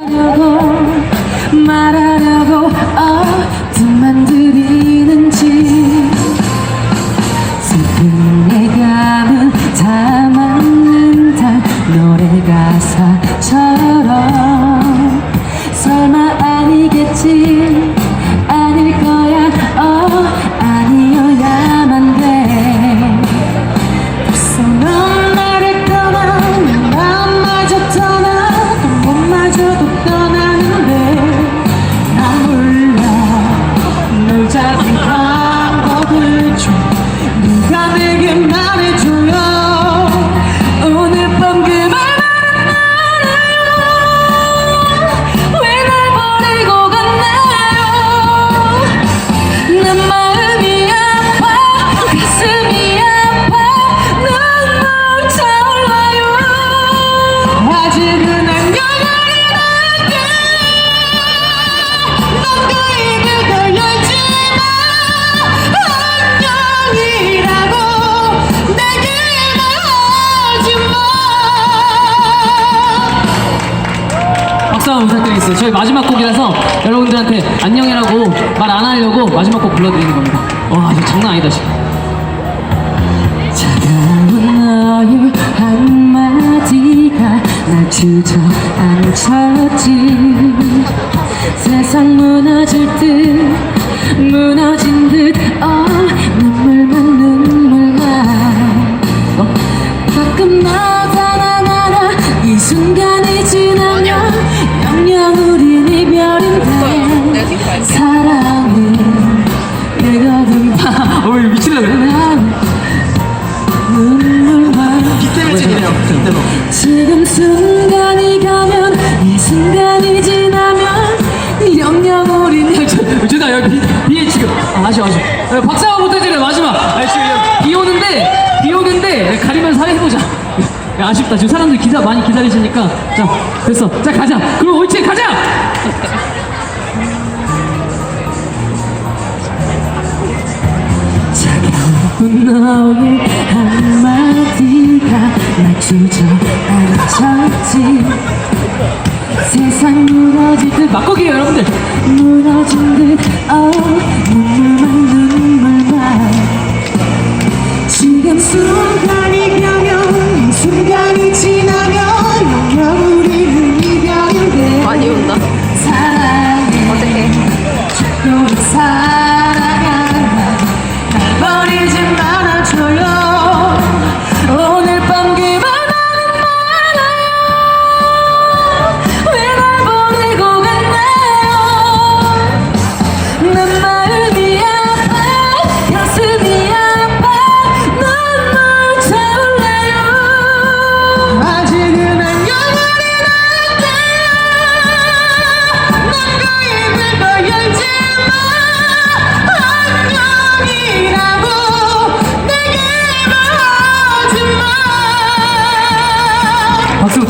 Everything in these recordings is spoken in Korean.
하려고 말하려고 어둠만 들이는지. 슬픈 예감은 다 맞는다 노래 가사처럼. 설마 아니겠지 부탁드리겠습니다. 저희 마지막 곡이라서 여러분들한테 안녕이라고 말 안 하려고 마지막 곡 불러드리는 겁니다. 와, 이거 장난 아니다, 지금. 너의 한마디가 날 주저앉혔지 세상 무너질 듯 무너 내거든 어, 왜 미칠래? 눈물만 빗대매질이네요 빗대로 지금 순간이 가면 이 순간이 지나면 영영 우리는 죄다 여기 비, 비에 지금. 아, 아쉬워, 아쉬워. 어, 박수 한번 부탁드려요, 마지막. 아, 지금 여기 비 오는데, 비 오는데, 가리면서 사 해보자. 야, 아쉽다. 지금 사람들 기다 많이 기다리시니까. 자, 됐어. 자, 가자. 그럼 옳지, 가자! 너의 한마디가 날 주저앉혔지 세상 무너질 듯 막곡이에요, 여러분들. 무너진 듯어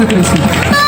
对不起.